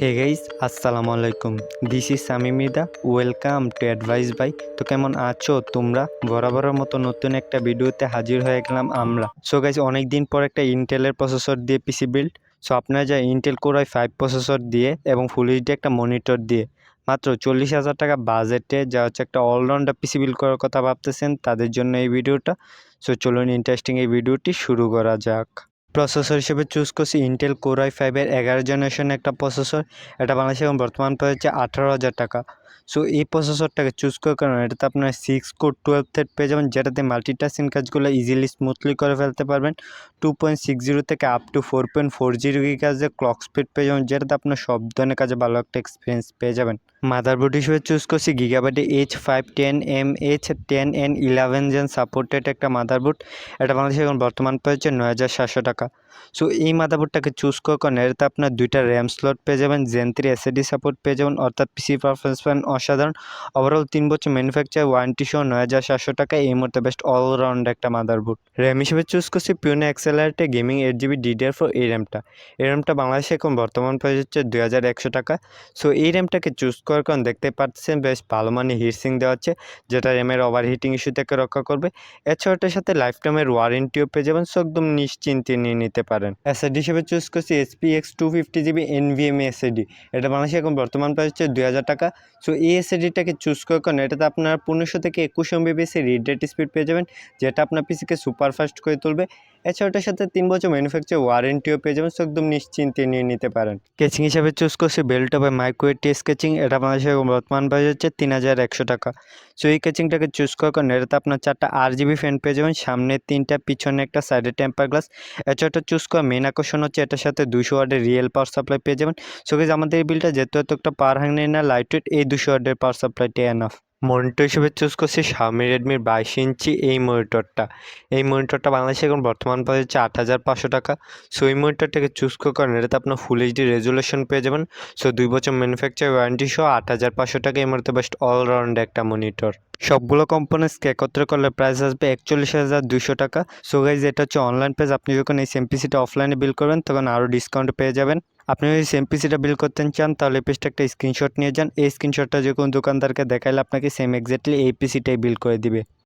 হে guys আসসালামু আলাইকুম। This is সামিমিদা ওয়েলকাম টু অ্যাডভাইস বাই তো কেমন আছো তোমরা? বরাবরের মতো নতুন একটা ভিডিওতে হাজির হয়ে গেলাম আমরা। সো গাইস অনেক দিন পর একটা ইন্টেলের প্রসেসর দিয়ে পিসি বিল্ড সো আপনারা যা ইন্টেল কোরাই ফাইভ প্রসেসর দিয়ে এবং ফুল এইচডি একটা মনিটর দিয়ে মাত্র চল্লিশ হাজার টাকা বাজেটে যা হচ্ছে একটা অলরাউন্ডার পিসি বিল্ড করার কথা ভাবতেছেন, তাদের জন্য এই ভিডিওটা। সো চলুন ইন্টারেস্টিং এই ভিডিওটি শুরু করা যাক। প্রসেসর হিসেবে চুজ করছি ইন্টেল কোরাই ফাইভের এগারো জেনারেশন একটা প্রসেসর এটা বাংলাদেশে এখন বর্তমান প্রাইস হচ্ছে আঠারো হাজার টাকা। সো এই প্রসেসরটাকে চুজ করার কারণে এটাতে আপনার সিক্স কোর টুয়েলভ থ্রেড পেয়ে যাবেন, যেটাতে মাল্টিটাস্কিং কাজগুলো ইজিলি স্মুথলি করে ফেলতে পারবেন। টু পয়েন্ট সিক্স জিরো থেকে up to four point four zero কাজে ক্লক স্পিড পেয়ে যাবেন, যেটাতে আপনার সব ধরনের কাজে ভালো একটা এক্সপিরিয়েন্স পেয়ে যাবেন। মাদারবোর্ড হিসেবে চুজ করছি গিগাবাইটে H five ten M H ten N eleven gen supported একটা মাদারবোর্ড এটা বাংলাদেশে এখন বর্তমান হচ্ছে নয় হাজার সাতশো টাকা। собака. সো এই মাদারবোর্ডটাকে চুজ করার এটাতে আপনার দুইটা র্যাম স্লট পেয়ে যাবেন জেন থ্রি এসএডি সাপোর্ট পেয়ে যাবেন, অর্থাৎ পিসি পারফরমেন্স পান অসাধারণ। ওভারঅল তিন বছর ম্যানুফ্যাকচার ওয়ারেন্টি সহ নয় হাজার সাতশো টাকা, এই মুহূর্তে বেস্ট অলরাউন্ড একটা মাদারবোর্ড। র্যাম হিসেবে চুজ করছি পিওনে এক্সেলারেটে gaming eight GB DDR four এই র্যামটা এই র্যামটা বাংলাদেশে এখন বর্তমান প্রাইস হচ্ছে দুই হাজার একশো টাকা। সো এই র্যামটাকে চুজ করার কারণ দেখতে পাচ্ছেন বেশ ভালো মানে হিটসিং দেওয়া আছে, যেটা র্যামের ওভার হিটিং ইস্যু থেকে রক্ষা করবে। এছাড়া এটার সাথে লাইফ টাইমের ওয়ারেন্টিও পেয়ে যাবেন সো একদম নিশ্চিন্তে নিয়ে নিতে পারেন। এসএডি হিসেবে চুজ করছি SP X two fifty GB NVMe SSD এটা বাংলাদেশে এখন বর্তমান প্রাইস হচ্ছে দুই হাজার টাকা। সো এই এসএডিটাকে চুজ করার কারণে এটাতে আপনার পনেরোশো থেকে একুশ এমবিবিএস রিড রেট স্পিড পেয়ে যাবেন, যেটা আপনার পিসিকে সুপারফাস্ট করে তুলবে। এছাড়া ওটার সাথে তিন বছর ম্যানুফ্যাকচার ওয়ারেন্টিও পেয়ে যাবেন একদম নিশ্চিন্তে নিয়ে নিতে পারেন। স্কেচিং হিসাবে চুজ করছি বেল্ট বাই মাইক্রোয়েটি স্কেচিং এটা বাংলাদেশে বর্তমান প্রাইস হচ্ছে তিন হাজার একশো টাকা। সো এই কেচিংটাকে চুজ করার কারণে এটাতে আপনার চারটা আর জিবি ফ্যান পেয়ে যাবেন, সামনে তিনটা, পিছনে একটা সাইডে টেম্পার গ্লাস এছাড়া এটা চুজ করা মেন আকর্ষণ হচ্ছে এটার সাথে দুশো ওয়ার্ডের রিয়েল পাওয়ার সাপ্লাই পেয়ে যাবেন। সো আমাদের এই বিলটা যেহেতু একটা পাওয়ার হাঙ্গি না লাইট ওয়েট এই দুশো ওয়ার্ডের পাওয়ার সাপ্লাইটাই এনাফ মনিটর হিসেবে চুজ করছি শাওমি রেডমির বাইশ ইঞ্চি এই মনিটরটা। এই মনিটরটা বাংলাদেশে এখন বর্তমান প্রাইস হচ্ছে আট হাজার পাঁচশো টাকা। সো এই মনিটরটাকে চুজ কারণে এটাতে আপনার ফুল এইচডি রেজুলেশন পেয়ে যাবেন। সো দুই বছর ম্যানুফ্যাকচার ওয়ারেন্টি সহ আট হাজার পাঁচশো টাকা এই মুহূর্তে বেস্ট অলরাউন্ড একটা মনিটর। সবগুলো কম্পোনেন্টসকে একত্র করলে প্রাইস আসবে একচল্লিশ হাজার দুশো টাকা। সো গাইজ এটা হচ্ছে অনলাইন পেজ আপনি যখন এই সেম পিসিটা অফলাইনে বিল করবেন, তখন আরও ডিসকাউন্ট পেয়ে যাবেন। আপনি যদি সেম পিসিটা বিল করতে চান, তাহলে পেজটা একটা স্ক্রিনশট নিয়ে যান। এই স্ক্রিনশটটা যে কোনো দোকানদারকে দেখাইলে আপনাকে সেম এক্স্যাক্টলি এই পিসিটাই বিল করে দিবে।